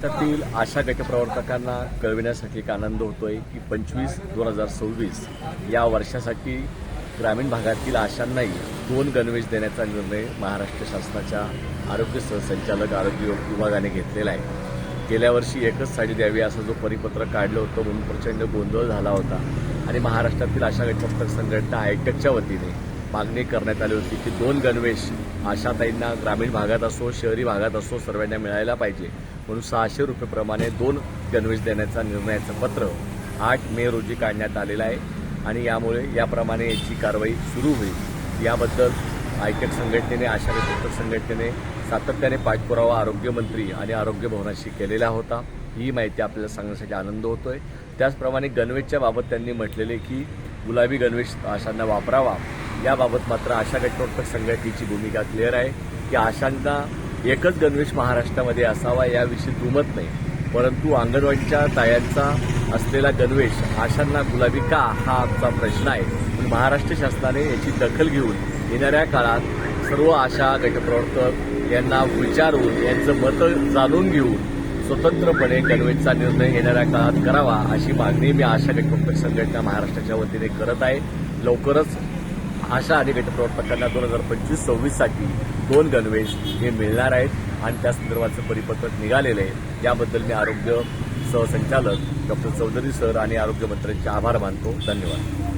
त्यातील आशा गटप्रवर्तकांना कळविण्यासाठी एक आनंद होतोय की पंचवीस दोन हजार सव्वीस या वर्षासाठी ग्रामीण भागातील आशांनाही दोन गणवेश देण्याचा निर्णय महाराष्ट्र शासनाच्या आरोग्य सहसंचालक आरोग्य विभागाने घेतलेला आहे. गेल्या वर्षी एकच साडी द्यावी असं जो परिपत्र काढलं होतं म्हणून प्रचंड गोंधळ झाला होता. आणि महाराष्ट्रातील आशा गटप्रवर्तक संघटना आयटकच्या वतीने मागणी करण्यात आली होती की दोन गणवेश आशाताईंना ग्रामीण भागात असो शहरी भागात असो सर्वांना मिळायला पाहिजे. म्हणून सहाशे रुपयेप्रमाणे दोन गणवेश देण्याचा निर्णयाचं पत्र आठ मे रोजी काढण्यात आलेलं आहे. आणि यामुळे याप्रमाणे याची कारवाई सुरू होईल. याबद्दल आयटेक संघटनेने आशा गटप्रवर्तक संघटनेने सातत्याने पाठपुरावा आरोग्यमंत्री आणि आरोग्य भवनाशी केलेला होता. ही माहिती आपल्याला सांगण्यासाठी आनंद होतोय. त्याचप्रमाणे गणवेशच्या बाबत त्यांनी म्हटलेले की गुलाबी गणवेश आशांना वापरावा. याबाबत मात्र आशा गटप्रवर्तक संघटनेची भूमिका क्लिअर आहे. की आशांना एकच गणवेश महाराष्ट्रामध्ये असावा याविषयी दुमत नाही. परंतु अंगणवाडीच्या तायांचा असलेला गणवेश आशांना गुलाबी का? हा आमचा प्रश्न आहे. पण महाराष्ट्र शासनाने याची दखल घेऊन येणाऱ्या काळात सर्व आशा गटप्रवर्तक यांना विचारून यांचं मतं जाणून घेऊन स्वतंत्रपणे गणवेशचा निर्णय येणाऱ्या काळात करावा अशी मागणी मी आशा गटप्रवर्तक संघटना महाराष्ट्राच्या वतीने करत आहे. लवकरच अशा आणि गटप्रवर्तकांना दोन हजार पंचवीस सव्वीससाठी दोन गणवेश हे मिळणार आहेत आणि त्या संदर्भाचं परिपत्रक निघालेलं आहे. याबद्दल मी आरोग्य सहसंचालक डॉक्टर चौधरी सर आणि आरोग्यमंत्र्यांचे आभार मानतो. धन्यवाद.